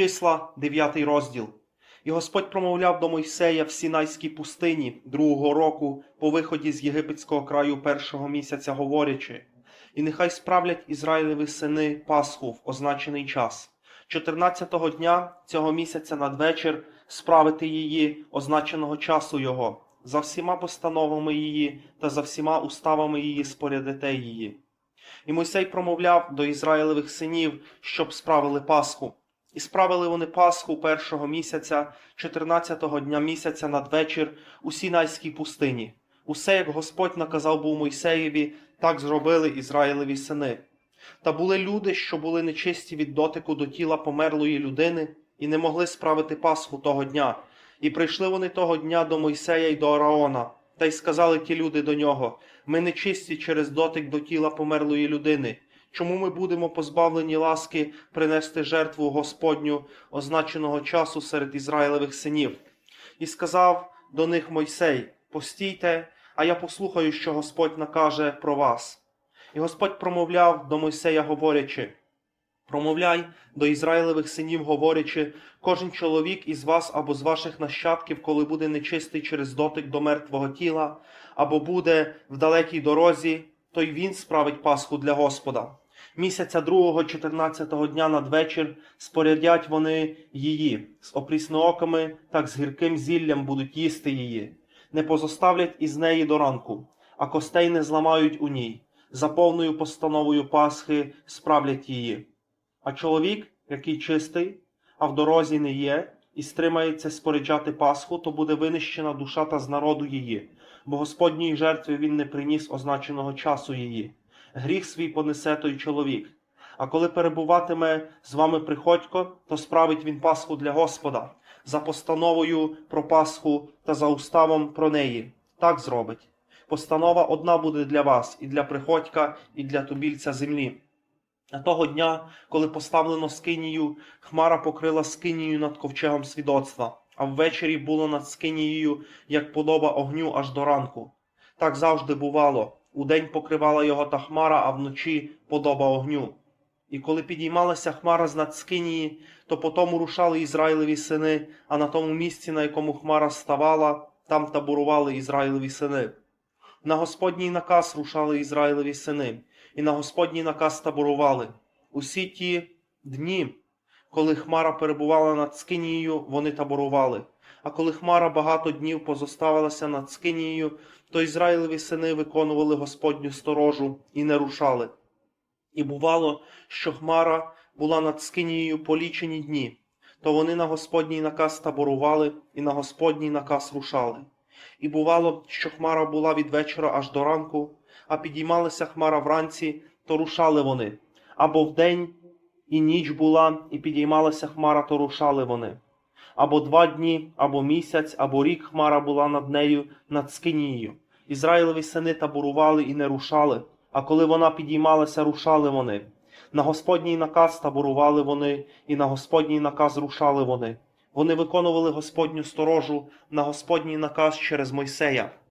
Числа, 9 розділ. І Господь промовляв до Мойсея в Сінайській пустині другого року по виході з єгипетського краю першого місяця, говорячи: І нехай справлять Ізраїлеві сини Пасху в означений час. 14-го дня цього місяця надвечір справити її означеного часу його, за всіма постановами її та за всіма уставами її спорядите її. І Мойсей промовляв до Ізраїлевих синів, щоб справили Пасху. І справили вони Пасху першого місяця, 14-го дня місяця надвечір у Сінайській пустині. Усе, як Господь наказав був Мойсеєві, так зробили Ізраїлеві сини. Та були люди, що були нечисті від дотику до тіла померлої людини, і не могли справити Пасху того дня. І прийшли вони того дня до Мойсея й до Араона, та й сказали ті люди до нього: Ми нечисті через дотик до тіла померлої людини. Чому ми будемо позбавлені ласки принести жертву Господню означеного часу серед Ізраїлевих синів? І сказав до них Мойсей: Постійте, а я послухаю, що Господь накаже про вас. І Господь промовляв до Мойсея, говорячи: Промовляй до Ізраїлевих синів, говорячи, кожен чоловік із вас або з ваших нащадків, коли буде нечистий через дотик до мертвого тіла, або буде в далекій дорозі, то й він справить Пасху для Господа. Місяця другого, 14-го дня надвечір спорядять вони її, з опріснооками, так з гірким зіллям будуть їсти її, не позоставлять із неї до ранку, а костей не зламають у ній, за повною постановою Пасхи справлять її. А чоловік, який чистий, а в дорозі не є, і стримається споряджати Пасху, то буде винищена душа та з народу її, бо Господній жертві він не приніс означеного часу її. Гріх свій понесе той чоловік. А коли перебуватиме з вами приходько, то справить він Пасху для Господа, за постановою про Пасху та за уставом про неї. Так зробить. Постанова одна буде для вас, і для приходька, і для тубільця землі. А того дня, коли поставлено скинію, хмара покрила скинію над ковчегом свідоцтва, а ввечері було над скинією, як подоба огню аж до ранку. Так завжди бувало. Удень покривала його та хмара, а вночі подоба огню. І коли підіймалася хмара з над то потому рушали Ізраїлеві сини, а на тому місці, на якому хмара ставала, там таборували Ізраїлеві сини. На Господній наказ рушали Ізраїлеві сини, і на Господній наказ таборували. Усі ті дні, коли хмара перебувала над скинією, вони таборували. А коли хмара багато днів позоставилася над скинією, то Ізраїлеві сини виконували Господню сторожу і не рушали. І бувало, що хмара була над скинією полічені дні, то вони на Господній наказ таборували і на Господній наказ рушали. І бувало, що хмара була від вечора аж до ранку, а підіймалася хмара вранці, то рушали вони. Або вдень і ніч була, і підіймалася хмара, то рушали вони. Або два дні, або місяць, або рік хмара була над нею, над скинією. Ізраїлеві сини таборували і не рушали, а коли вона підіймалася, рушали вони. На Господній наказ таборували вони, і на Господній наказ рушали вони. Вони виконували Господню сторожу на Господній наказ через Мойсея.